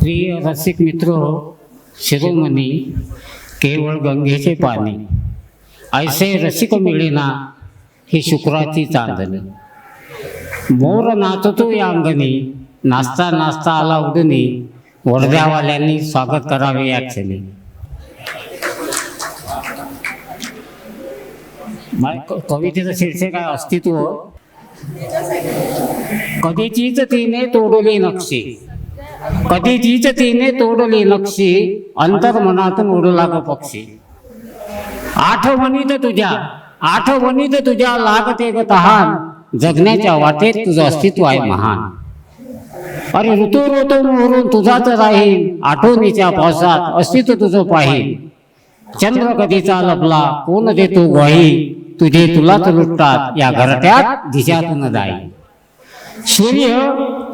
प्रिय रसिक मित्र शिरोमणी केवळ गंगेचे पाणी. ऐसे रसिक मिळेना ही शुक्राची चांदणी. मोर नाचतो या अंगणी नाचता नाचता आला उडणी वर्ध्यावाल्यांनी स्वागत करावे या क्षणी. मला कवितेचं शीर्षक आहे अस्तित्व. कधीचीच तिने तोडली नक्षी. कधीचीच तिने तोडली नक्षी अंतर्मनातून उडला ग पक्षी. आठवणीत तुझ्या आठवणीत तुझ्या लागते ग तहान. जगण्याच्या वाटेत तुझं अस्तित्व आहे महान. अरे ऋतू ऋतू मोहरून तुझाच राहील आठवणीच्या पावसात अस्तित्व तुझं पाहिजे चंद्र कधीचा लपला कोण देतो ग्वाही तुझे तुलाच लुटतात या घरट्यात दिशातून जाईल सूर्य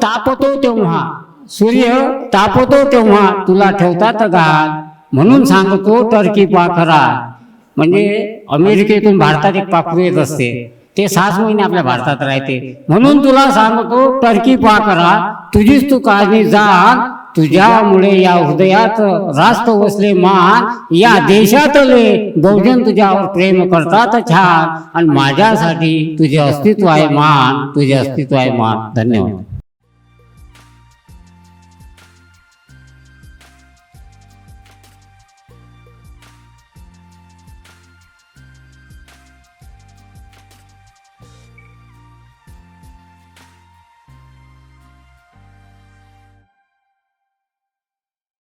तापतो तेव्हा सूर्य तापतो तेव्हा तुला ठेवतात गात म्हणून सांगतो टर्की पाखरा. म्हणजे अमेरिकेतून भारतात एक पाखरू येत असते. ते सहाच महिने आपल्या भारतात राहते. म्हणून तुला सांगतो टर्की पाखरा तुझीच तू काळजी जा तुझ्यामुळे या हृदयात रास्त वसले मान या देशातले बहुजन तुझ्यावर प्रेम करतात छान. आणि माझ्यासाठी तुझे अस्तित्व आहे मान तुझे अस्तित्व आहे मान. धन्यवाद.